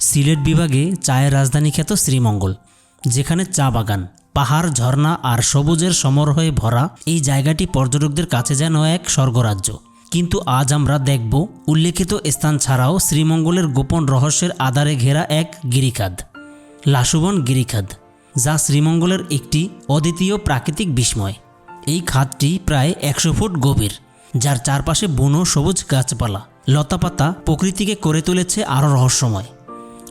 সিলেট বিভাগে চায়ের রাজধানী খ্যাত শ্রীমঙ্গল, যেখানে চা বাগান, পাহাড়, ঝর্ণা আর সবুজের সমারোহে ভরা এই জায়গাটি পর্যটকদের কাছে যেন এক স্বর্গরাজ্য। কিন্তু আজ আমরা দেখব উল্লেখিত স্থান ছাড়াও শ্রীমঙ্গলের গোপন রহস্যের আধারে ঘেরা এক গিরিখাদ লাশুবন গিরিখাদ যা শ্রীমঙ্গলের একটি অদ্বিতীয় প্রাকৃতিক বিস্ময়। এই খাদটি প্রায় একশো ফুট গভীর, যার চারপাশে বুনো সবুজ গাছপালা, লতাপাতা প্রকৃতিকে করে তুলেছে আরও রহস্যময়।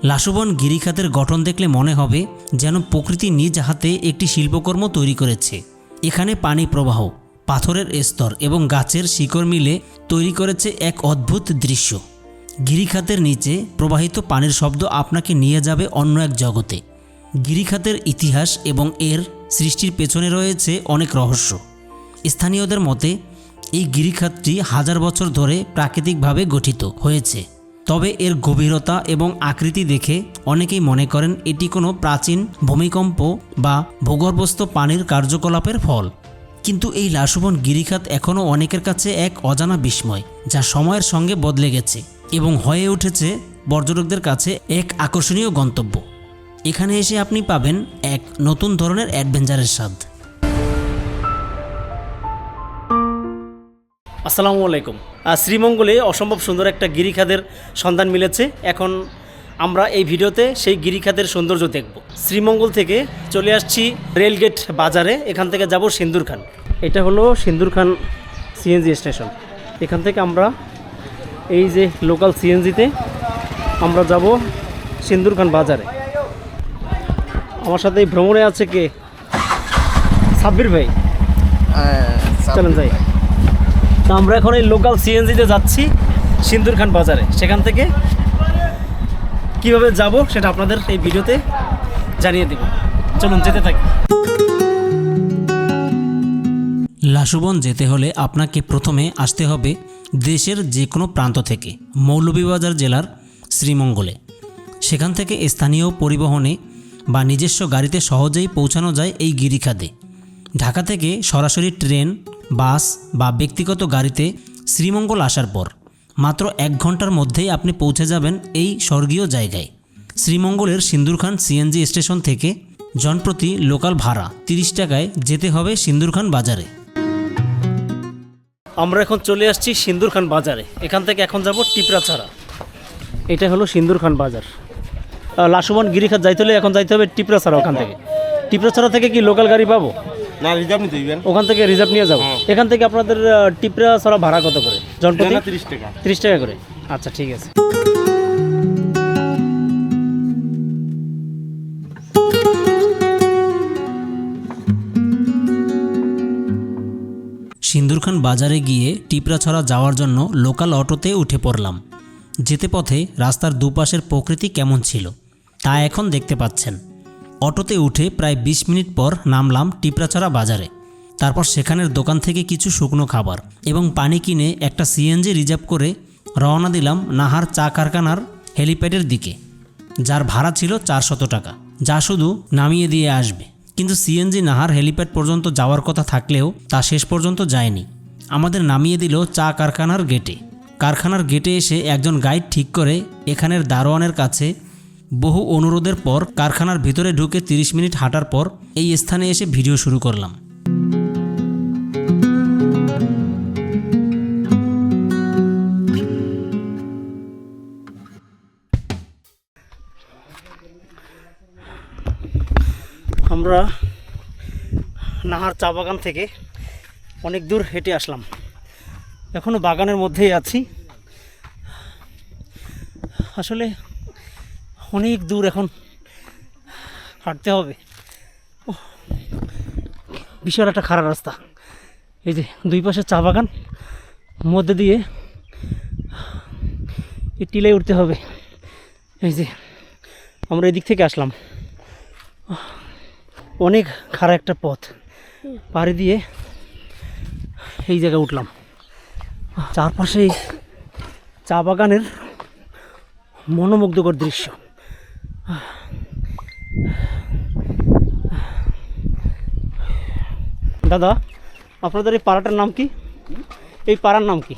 লাশুবন গিরিখাতের গঠন দেখলে মনে হবে যেন প্রকৃতি নিজ হাতে একটি শিল্পকর্ম তৈরি করেছে। এখানে পানি প্রবাহ, পাথরের স্তর এবং গাছের শিকড় মিলে তৈরি করেছে এক অদ্ভুত দৃশ্য। গিরিখাতের নিচে প্রবাহিত পানির শব্দ আপনাকে নিয়ে যাবে অন্য এক জগতে। গিরিখাতের ইতিহাস এবং এর সৃষ্টির পেছনে রয়েছে অনেক রহস্য। স্থানীয়দের মতে, এই গিরিখাতটি হাজার বছর ধরে প্রাকৃতিকভাবে গঠিত হয়েছে। তবে এর গভীরতা এবং আকৃতি দেখে অনেকেই মনে করেন এটি কোনো প্রাচীন ভূমিকম্প বা ভূগর্ভস্থ পানির কার্যকলাপের ফল। কিন্তু এই লাশবন গিরিখাত এখনও অনেকের কাছে এক অজানা বিস্ময়, যা সময়ের সঙ্গে বদলে গেছে এবং হয়ে উঠেছে পর্যটকদের কাছে এক আকর্ষণীয় গন্তব্য। এখানে এসে আপনি পাবেন এক নতুন ধরনের অ্যাডভেঞ্চারের স্বাদ। আসসালামু আলাইকুম। শ্রীমঙ্গলে অসম্ভব সুন্দর একটা গিরিখাদের সন্ধান মিলেছে। এখন আমরা এই ভিডিওতে সেই গিরিখাদের সৌন্দর্য দেখব। শ্রীমঙ্গল থেকে চলে আসছি রেলগেট বাজারে। এখান থেকে যাব সিন্দুরখান এটা হলো সিন্দুরখান সিএনজি স্টেশন। এখান থেকে আমরা এই যে লোকাল সিএনজিতে আমরা যাব সিন্দুরখান বাজারে। আমার সাথে এই ভ্রমণে আছে কে? সাব্বির ভাই। চলেন যাই। তো আমরা এখন এই লোকাল সিএনজিতে যাচ্ছি সিন্দুর খান বাজারে। সেখান থেকে কীভাবে যাব সেটা আপনাদের এই ভিডিওতে জানিয়ে দেব। চলুন, যেতে থাকি। লাশুবন যেতে হলে আপনাকে প্রথমে আসতে হবে দেশের যে কোনো প্রান্ত থেকে, মৌলভীবাজার জেলার শ্রীমঙ্গলে। সেখান থেকে স্থানীয় পরিবহনে বা নিজস্ব গাড়িতে সহজেই পৌঁছানো যায় এই গিরিখাদে ঢাকা থেকে সরাসরি ট্রেন বাস বা ব্যক্তিগত গাড়িতে শ্রীমঙ্গল আসার পর। মাত্র এক ঘণ্টার মধ্যেই আপনি পৌঁছে যাবেন এই স্বর্গীয় জায়গায়। শ্রীমঙ্গলের সিন্দুরখান সিএনজি স্টেশন থেকে জনপ্রতি লোকাল ভাড়া তিরিশ টাকায় যেতে হবে সিন্দুরখান বাজারে। আমরা এখন চলে আসছি সিন্দুরখান বাজারে। এখান থেকে এখন যাব টিপরাছড়া। এটা হলো সিন্দুরখান বাজার। লাসুমান গিরিখাত যাইতে হলে এখন যাইতে হবে টিপরাছড়া ওখান থেকে। টিপরাছড়া থেকে কি লোকাল গাড়ি পাবো? না রিজার্ভ নিতে দিবেন ওখান থেকে রিজার্ভ নিয়ে যাব এখান থেকে আপনাদের আহ, টিপরাছড়া ভাড়া কত করে? জনপ্রতি? তিরিশ টাকা। তিরিশ টাকা করে। আচ্ছা ঠিক আছে। সিন্দুরখান বাজারে গিয়ে টিপরাছড়া যাওয়ার জন্য লোকাল অটোতে উঠে পড়লাম। যেতে পথে রাস্তার দুপাশের প্রকৃতি কেমন ছিল তা এখন দেখতে পাচ্ছেন। অটোতে উঠে প্রায় ২০ মিনিট পর নামলাম টিপরাছড়া বাজারে। তারপর সেখানের দোকান থেকে কিছু শুকনো খাবার এবং পানি কিনে একটা সিএনজি রিজার্ভ করে রওনা দিলাম নাহার চা কারখানার হেলিপ্যাডের দিকে, যার ভাড়া ছিল চারশত টাকা, যা শুধু নামিয়ে দিয়ে আসবে। কিন্তু সিএনজি নাহার হেলিপ্যাড পর্যন্ত যাওয়ার কথা থাকলেও তা শেষ পর্যন্ত যায়নি। আমাদের নামিয়ে দিল চা কারখানার গেটে। কারখানার গেটে এসে একজন গাইড ঠিক করে এখানের দারোয়ানের কাছে বহু অনুরোধের পর কারখানার ভিতরে ঢুকে 30 মিনিট হাঁটার পর এই স্থানে এসে ভিডিও শুরু করলাম। আমরা নাহার চা বাগান থেকে অনেক দূর হেঁটে আসলাম। এখনও বাগানের মধ্যেই আছি। আসলে অনেক দূর এখন। হাঁটতে হবে। বিশাল একটা খারাপ রাস্তা। এই যে দুই পাশে চা বাগান, মধ্যে দিয়ে এই টিলে উঠতে হবে। এই যে আমরা এদিক থেকে আসলাম। অনেক খারাপ একটা পথ। পাড়ি দিয়ে এই জায়গায় উঠলাম। চারপাশে চা বাগানের মনোমুগ্ধকর দৃশ্য। দাদা আপনাদের এই পাড়াটার নাম কি? এই পাড়ার নাম কি?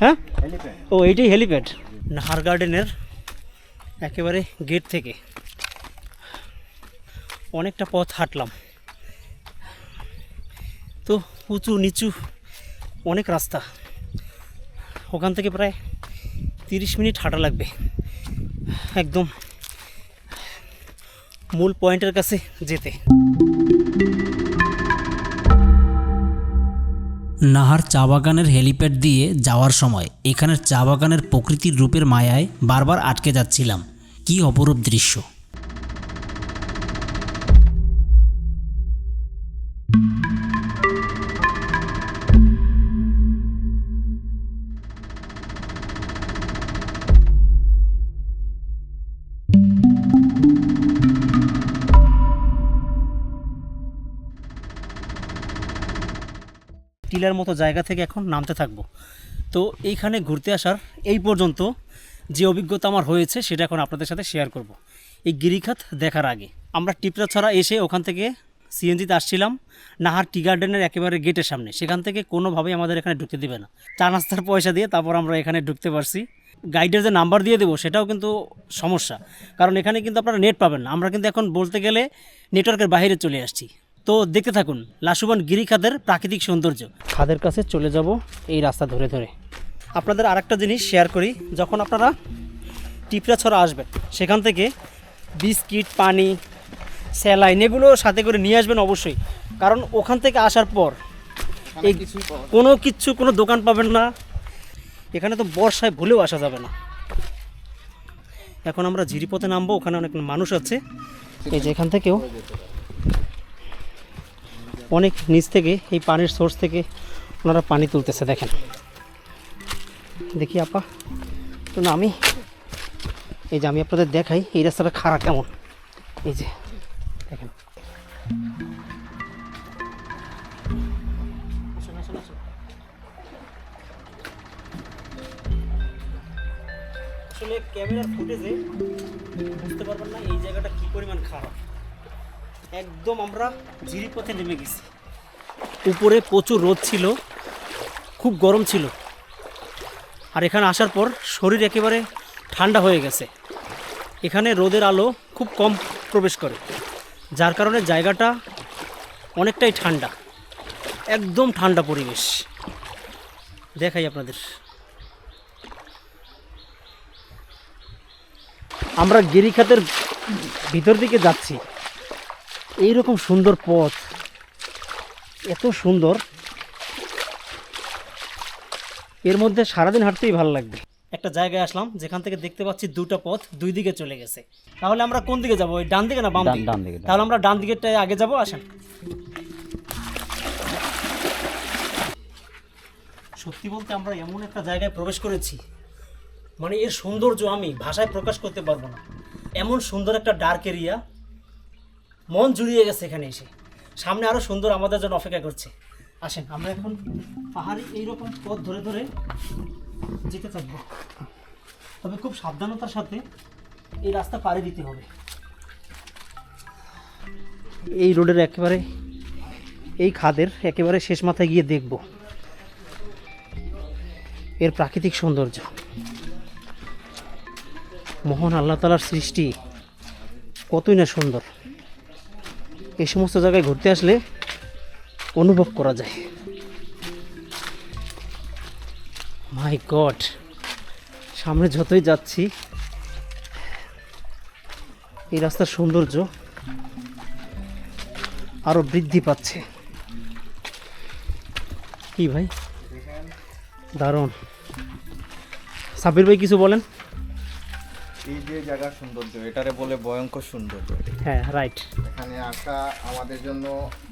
হ্যাঁ? ও এইটাই হেলিপ্যাড নাহার গার্ডেনের একেবারে গেট থেকে। অনেকটা পথ হাঁটলাম। তো উঁচু নিচু অনেক রাস্তা। ওখান থেকে প্রায় তিরিশ মিনিট হাঁটা লাগবে। একদম মূল পয়েন্টের কাছে যেতে। নাহার চা বাগানের হেলিপ্যাড দিয়ে যাওয়ার সময় এখানের চা বাগানের প্রকৃতির রূপের মায়ায় বারবার আটকে যাচ্ছিলাম। কি অপরূপ দৃশ্য। টিলার মতো জায়গা থেকে এখন নামতে থাকব। তো এইখানে ঘুরতে আসার এই পর্যন্ত যে অভিজ্ঞতা আমার হয়েছে সেটা এখন আপনাদের সাথে শেয়ার করব। এই গিরিখাত দেখার আগে। আমরা টিপরা ছড়া এসে ওখান থেকে সিএনজিতে আসছিলাম। নাহার টি গার্ডেনের একেবারে গেটের সামনে। সেখান থেকে কোনোভাবেই আমাদের এখানে ঢুকতে দিবে না। চা নাস্তার পয়সা দিয়ে তারপর আমরা এখানে ঢুকতে পারছি। গাইডের যে নাম্বার দিয়ে দেবো, সেটাও কিন্তু সমস্যা। কারণ এখানে কিন্তু আপনারা নেট পাবেন না। আমরা কিন্তু এখন বলতে গেলে নেটওয়ার্কের বাইরে চলে আসছি। তো দেখতে থাকুন লাসুবান গিরি খাদের প্রাকৃতিক সৌন্দর্য। খাদের কাছে চলে যাব এই রাস্তা ধরে ধরে। আপনাদের আরেকটা জিনিস শেয়ার করি যখন আপনারা টিপরা ছড়া আসবেন সেখান থেকে বিস্কিট পানি স্যালাইন এগুলো সাথে করে নিয়ে আসবেন অবশ্যই। কারণ ওখান থেকে আসার পর এই কোনো কিচ্ছু কোনো দোকান পাবেন না। এখানে তো বর্ষায় ভুলেও আসা যাবে না। এখন আমরা ঝিরিপথে নামবো ওখানে অনেক মানুষ আছে। এই যে এখান থেকেও অনেক নিচ থেকে, এই পানির সোর্স থেকে ওনারা পানি তুলতেছে, দেখেন। দেখি আপা, তো না, আমি এই যে আমি আপনাদের দেখাই, এই রাস্তাটা খারাপ কেমন? এই যে, দেখেন। ক্যামেরার ফুটেজে বুঝতে পারবেন না এই জায়গাটা কি পরিমাণ খারাপ। একদম আমরা ঝিরি পথে নেমে গেছি। উপরে প্রচুর রোদ ছিল, খুব গরম ছিল। আর এখানে আসার পর শরীর একেবারে ঠান্ডা হয়ে গেছে। এখানে রোদের আলো খুব কম প্রবেশ করে, যার কারণে জায়গাটা অনেকটাই ঠান্ডা, একদম ঠান্ডা পরিবেশ। দেখাই আপনাদের। আমরা গিরিখাতের ভিতর দিকে যাচ্ছি। এইরকম সুন্দর পথ। এত সুন্দর। এর মধ্যে সারাদিন হাঁটতেই ভালো লাগবে। একটা জায়গায় আসলাম যেখান থেকে দেখতে পাচ্ছি দুটো পথ দুই দিকে চলে গেছে। তাহলে আমরা কোন দিকে যাব? ওই ডান দিকে না বাম দিকে? ডান দিকে, তাহলে আমরা ডান দিকেরটায় আগে যাব আসেন। সত্যি বলতে আমরা এমন একটা জায়গায় প্রবেশ করেছি মানে এর সৌন্দর্য আমি ভাষায় প্রকাশ করতে পারব না। এমন সুন্দর একটা ডার্ক এরিয়া মন জুড়িয়ে গেছে এখানে এসে। সামনে আরও সুন্দর আমাদের জন্য অপেক্ষা করছে। আসেন, আমরা এখন পাহাড়ে এইরকম পথ ধরে ধরে যেতে থাকব। তবে খুব সাবধানতার সাথে এই রাস্তা পাড়ি দিতে হবে। এই রোডের একেবারে, এই খাদের একেবারে শেষ মাথায় গিয়ে দেখব এর প্রাকৃতিক সৌন্দর্য। মহান আল্লাহ তালার সৃষ্টি কতই না সুন্দর। এই সমস্ত জায়গায় ঘুরতে আসলে অনুভব করা যায়। মাই গড সামনে যতই যাচ্ছি এই রাস্তার সৌন্দর্য আরও বৃদ্ধি পাচ্ছে। কি ভাই? দারুণ। সাবির ভাই কিছু বলেন? এই যে জায়গার সৌন্দর্য এটারে বলে ভয়ঙ্কর সৌন্দর্য। হ্যাঁ রাইট এখানে আসা আমাদের জন্য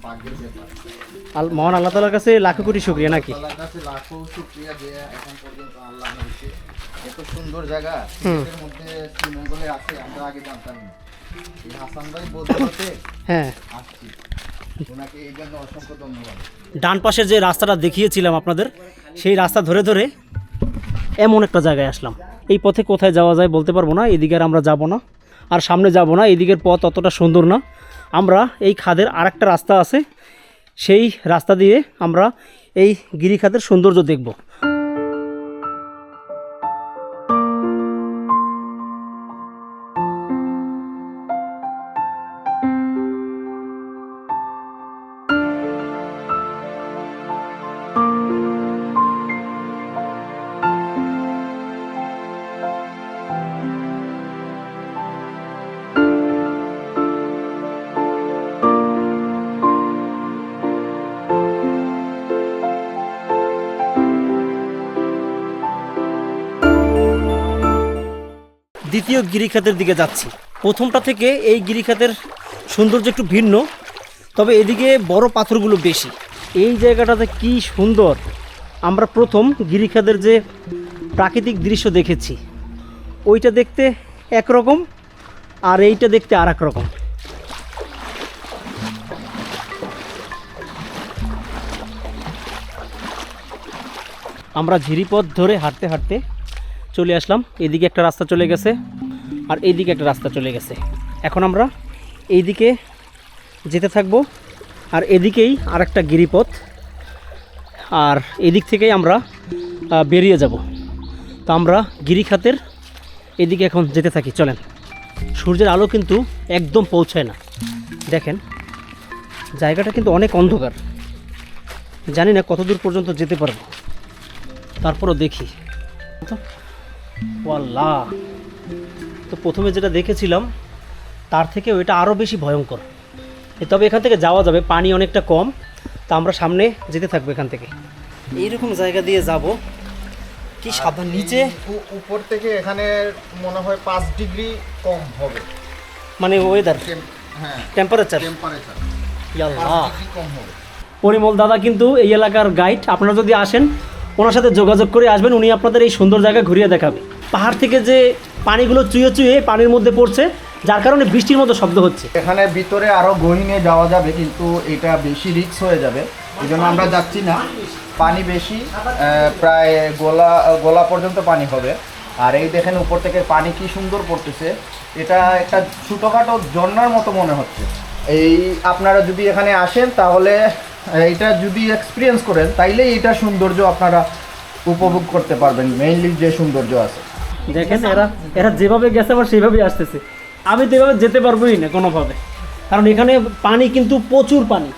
ভাগ্যের ব্যাপার। আল মহান আল্লাহ তালার কাছে লাখো কোটি শুক্রিয়া নাকি? আল্লাহর কাছে লাখো শুক্রিয়া যে এখন পর্যন্ত আল্লাহ হয়েছে এত সুন্দর জায়গা এর মধ্যে শ্রীমঙ্গলে আছে আমরা আগে জানতাম না। এই হাসান ভাই বলতে বলতে হ্যাঁ। আসছি। ওনাকে এই জন্য অসংখ্য ধন্যবাদ। ডান পাশের যে রাস্তাটা দেখিয়েছিলাম আপনাদের সেই রাস্তা ধরে ধরে এমন একটা জায়গায় আসলাম। এই পথে কোথায় যাওয়া যায় বলতে পারব না এদিকে আর আমরা যাব না আর সামনে যাব না এদিকের পথ অতটা সুন্দর না। আমরা এই খাদের আর একটা রাস্তা আছে, সেই রাস্তা দিয়ে আমরা এই গিরিখাতের সৌন্দর্য দেখব। দ্বিতীয় গিরিখাতের দিকে যাচ্ছি। প্রথমটা থেকে এই গিরিখাতের সৌন্দর্য একটু ভিন্ন, তবে এদিকে বড় পাথরগুলো বেশি। এই জায়গাটাতে কি সুন্দর! আমরা প্রথম গিরিখাদের যে প্রাকৃতিক দৃশ্য দেখেছি, ওইটা দেখতে একরকম আর এইটা দেখতে আর রকম। আমরা ঝিরিপথ ধরে হাঁটতে হাঁটতে চলে আসলাম। এদিকে একটা রাস্তা চলে গেছে আর এইদিকে একটা রাস্তা চলে গেছে। এখন আমরা এইদিকে যেতে থাকব আর এদিকেই আর একটা গিরিপথ। আর এদিক থেকেই আমরা বেরিয়ে যাব। তো আমরা গিরিখাতের এদিকে এখন যেতে থাকি, চলেন। সূর্যের আলো কিন্তু একদম পৌঁছায় না। দেখেন, জায়গাটা কিন্তু অনেক অন্ধকার। জানি না কত দূর পর্যন্ত যেতে পারব। তারপরও দেখি। তো ওয়াল্লাহ। তো প্রথমে যেটা দেখেছিলাম তার থেকে ওইটা আরও বেশি ভয়ঙ্কর। তবে এখান থেকে যাওয়া যাবে পানি অনেকটা কম তা আমরা সামনে যেতে থাকব এখান থেকে। এইরকম জায়গা দিয়ে যাব কি সাবধান নিচে? উপর থেকে এখানে মনে হয় পাঁচ ডিগ্রি কম হবে। মানে ওয়েদার হ্যাঁ। টেম্পারেচার টেম্পারেচার পরিমল দাদা কিন্তু এই এলাকার গাইড আপনারা যদি আসেন ওনার সাথে যোগাযোগ করে আসবেন, উনি আপনাদের এই সুন্দর জায়গা ঘুরিয়ে দেখাবে। পাহাড় থেকে যে পানিগুলো চুয়ে চুয়ে পানির মধ্যে পড়ছে, যার কারণে বৃষ্টির মতো শব্দ হচ্ছে। এখানে ভিতরে আরও গহিনে যাওয়া যাবে, কিন্তু এটা বেশি রিক্স হয়ে যাবে। এই জন্য আমরা যাচ্ছি না। পানি বেশি প্রায় গোলা গোলা পর্যন্ত পানি হবে। আর এই দেখেন উপর থেকে পানি কি সুন্দর পড়তেছে। এটা একটা ছোটোখাটো ঝর্নার মতো মনে হচ্ছে। এই আপনারা যদি এখানে আসেন, তাহলে এইটা যদি এক্সপিরিয়েন্স করেন তাইলে এটা সৌন্দর্য আপনারা উপভোগ করতে পারবেন মেইনলি যে সৌন্দর্য আছে। দেখেন, এরা এরা যেভাবে গেছে, আবার সেইভাবেই আসতেছে। আমি তো এভাবে যেতে পারবোই না কোনোভাবে। কারণ এখানে পানি কিন্তু প্রচুর পানি।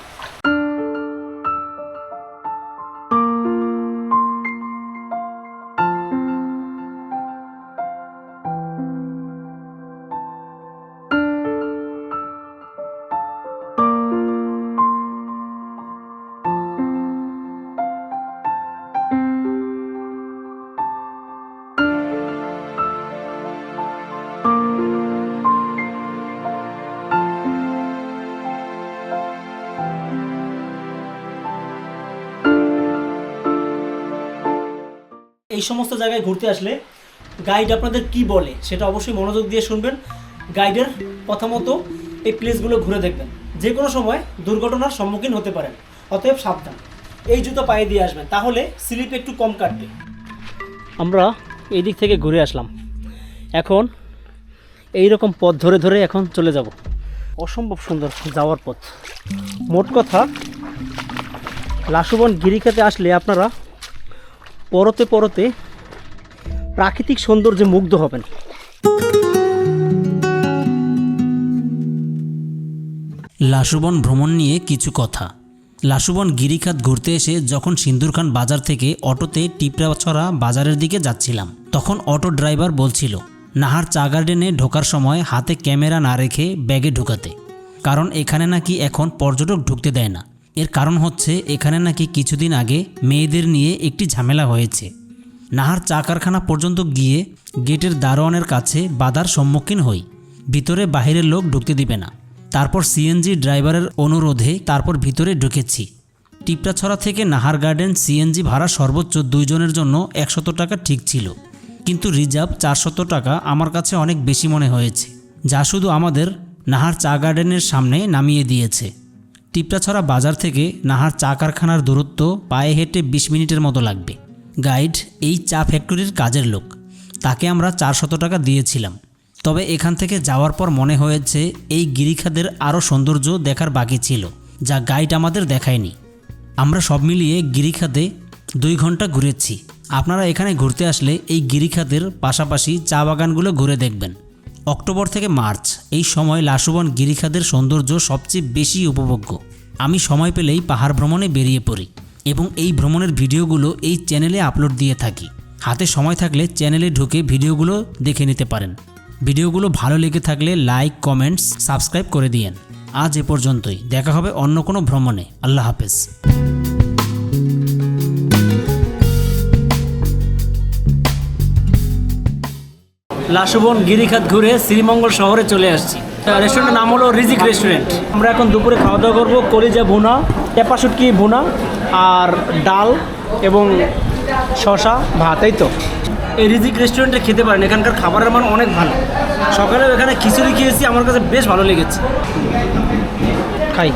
এই সমস্ত জায়গায় ঘুরতে আসলে গাইড আপনাদের কি বলে সেটা অবশ্যই মনোযোগ দিয়ে শুনবেন। গাইডের কথা মতো এই প্লেসগুলো ঘুরে দেখবেন। যে কোনো সময় দুর্ঘটনার সম্মুখীন হতে পারেন, অতএব সাবধান। এই জুতো পায়ে দিয়ে আসবেন, তাহলে স্লিপ একটু কম কাটবে। আমরা এই দিক থেকে ঘুরে আসলাম। এখন এই রকম পথ ধরে ধরে এখন চলে যাব। অসম্ভব সুন্দর যাওয়ার পথ। মোট কথা, লাসুবন গিরিখাতে আসলে আপনারা পরতে পরতে প্রাকৃতিক সৌন্দর্যে মুগ্ধ হবেন। লাসুবন ভ্রমণ নিয়ে কিছু কথা। লাসুবন গিরিখাত ঘুরতে এসে যখন সিন্দুরখান বাজার থেকে অটোতে টিপড়াছড়া বাজারের দিকে যাচ্ছিলাম, তখন অটো ড্রাইভার বলছিল, নাহার চা গার্ডেনে ঢোকার সময় হাতে ক্যামেরা না রেখে ব্যাগে ঢুকাতে, কারণ এখানে নাকি এখন পর্যটক ঢুকতে দেয় না। এর কারণ হচ্ছে এখানে নাকি কিছুদিন আগে মেয়েদের নিয়ে একটি ঝামেলা হয়েছে। নাহার চা কারখানা পর্যন্ত গিয়ে গেটের দারোয়ানের কাছে বাধার সম্মুখীন হই। ভিতরে বাহিরের লোক ঢুকতে দিবে না। তারপর সিএনজি ড্রাইভারের অনুরোধে তারপর ভিতরে ঢুকেছি। টিপটাছড়া থেকে নাহার গার্ডেন সিএনজি ভাড়া সর্বোচ্চ দুইজনের জন্য একশত টাকা ঠিক ছিল। কিন্তু রিজার্ভ চারশত টাকা আমার কাছে অনেক বেশি মনে হয়েছে। যা শুধু আমাদের নাহার চা গার্ডেনের সামনে নামিয়ে দিয়েছে। টিপটাছড়া বাজার থেকে নাহার চা কারখানার দূরত্ব পায়ে হেঁটে বিশ মিনিটের মতো লাগবে। গাইড, এই চা ফ্যাক্টরির কাজের লোক। তাকে আমরা চারশত টাকা দিয়েছিলাম। তবে এখান থেকে যাওয়ার পর মনে হয়েছে এই গিরিখাদের আরও সৌন্দর্য দেখার বাকি ছিল, যা গাইড আমাদের দেখায়নি। আমরা সব মিলিয়ে গিরিখাতে দুই ঘণ্টা ঘুরেছি। আপনারা এখানে ঘুরতে আসলে এই গিরিখাতের পাশাপাশি চা বাগানগুলো ঘুরে দেখবেন। অক্টোবর থেকে মার্চ। এই সময় লাসুবন গিরিখাদের সৌন্দর্য সবচেয়ে বেশি উপভোগ্য। আমি সময় পেলেই পাহাড় ভ্রমণে বেরিয়ে পড়ি এবং এই ভ্রমণের ভিডিওগুলো এই চ্যানেলে আপলোড দিয়ে থাকি। হাতে সময় থাকলে চ্যানেলে ঢুকে ভিডিওগুলো দেখে নিতে পারেন। ভিডিওগুলো ভালো লেগে থাকলে লাইক, কমেন্টস, সাবস্ক্রাইব করে দিয়েন। আজ এ পর্যন্তই। দেখা হবে অন্য কোনো ভ্রমণে। আল্লাহ হাফেজ। লাসুবন গিরিখাত ঘুরে শ্রীমঙ্গল শহরে চলে আসছি। রেস্টুরেন্টের নাম হলো রিজিক রেস্টুরেন্ট আমরা এখন দুপুরে খাওয়া দাওয়া করব, কলিজা ভুনা পেঁপা শুটকি ভুনা আর ডাল এবং শশা ভাত, এই তো। এই রিজিক রেস্টুরেন্টে খেতে পারেন, এখানকার খাবারের মান অনেক ভালো। সকালেও এখানে খিচুড়ি খেয়েছি, আমার কাছে বেশ ভালো লেগেছে। খাই।